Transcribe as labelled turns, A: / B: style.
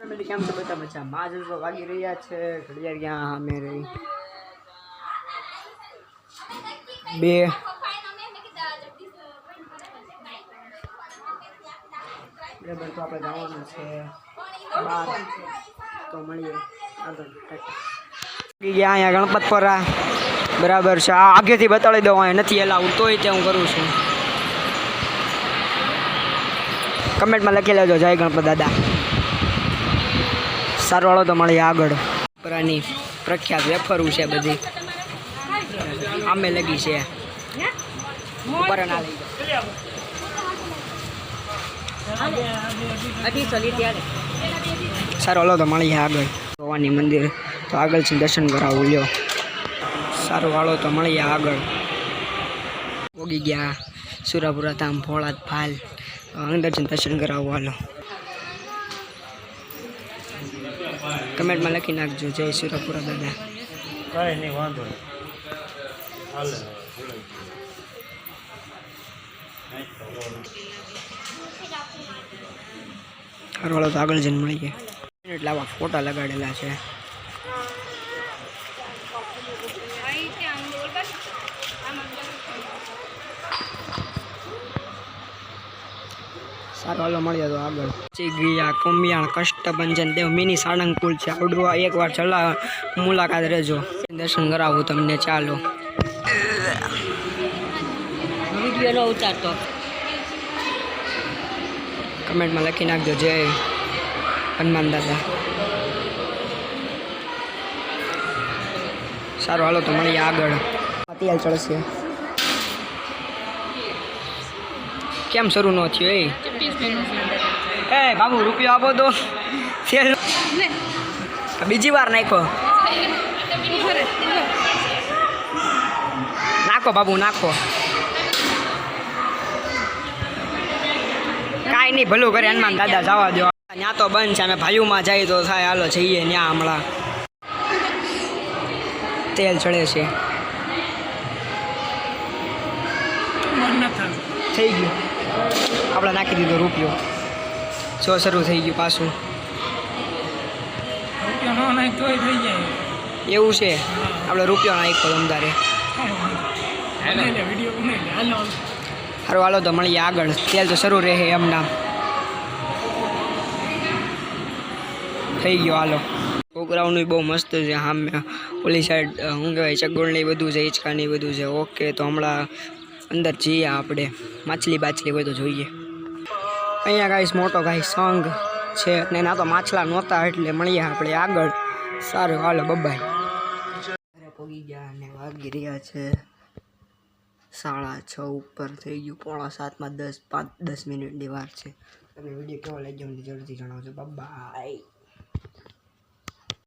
A: કેમ છે? બધા મજા માં વાગી રહ્યા છે. ઘડિયાળ રહી? બે. બરાબર, તો આપણે જવાનું છે. બાર. તો મળીએ. ગયા અહીંયા ગણપતપરા. બરાબર છે. આ આગેથી બતાડી દઉં અહીંયા નથી એલાવું તોય તે હું કરું છું. કમેન્ટમાં લખી લેજો. જય ગણપત દાદા. સારું વાળો તો મળી આગળ. પરાની પ્રખ્યાત વેફરું છે બધી. આમે લગી છે. સારો હાલો. તો મળી આગળ. ભવાની મંદિર. તો આગળ છે દર્શન કરાવું લ્યો. સારું વાળો તો મળીએ આગળ. પોગી ગયા. સુરાપુરા ધામ ભોળાત ભાલ. અંદર જઈને દર્શન કરાવવું હાલો. કમેન્ટમાં લખી નાખજો. જય સુરાપુરા દાદા.
B: કઈ નહીં વાંધો હાલે.
A: સારું તો આગળ જઈને મળીએ આવા ફોટા લગાડેલા છે. સારું હાલો, મળીએ તો આગળ. પછી ગયા કુંભિયાણ કષ્ટભંજન દેવ મિની સાળંગપુર છે. આવડું એક એકવાર ચલા મુલાકાત રહેજો. દર્શન કરાવું તમને, ચાલો.
C: વીડિયો ન ઉતારતો
A: કમેન્ટમાં લખી નાખજો, જય હનુમાન દાદા. સારું હાલો, તો મળીએ આગળ. અત્યારે ચડશે. કેમ શરૂ ન થયું, એ? એ બાબુ રૂપિયો આપો તો. સેલ બીજી વાર નાખો. નાખો બાબુ નાખો. કાંઈ નહીં ભલું કરે હનુમાન દાદા જવા દો ત્યાં તો બંધ છે અમે ભાઈઓમાં જઈએ તો થાય હાલો જઈએ ત્યાં હમણાં. તેલ ચડે છે. થઈ ગયું. આપણે નાખી દીધો રૂપિયો. જો શરૂ થઈ ગયું પાછું. એવું છે? આપણે રૂપિયો નાખ્યો તમતારે સારું હાલો. તો મળીએ આગળ. તેલ તો શરૂ રહે એમના થઈ ગયો હાલો. છોકરાઓનું બહુ મસ્ત છે સામે ઓલી સાઈડ શું કહેવાય ચગોળ ને બધું છે હિંચકા ને બધું છે. ઓકે તો હમણાં અંદર જઈએ આપણે. માછલી બાછલી હોય તો જોઈએ. અહીંયા ગાઈશ મોટો ગાઈ સંઘ છે અને એના તો માછલા નહોતા એટલે મળીએ આપણે આગળ. સારું, હાલો બબાય પોગી ગયા અને વાગી રહ્યા છે સાડા છ ઉપર થઈ ગયું. પોણા સાતમાં દસ, પાંચ, દસ મિનિટની વાર છે. તમને વીડિયો કેવો લાગ્યો મને જરૂરથી જણાવજો. બાય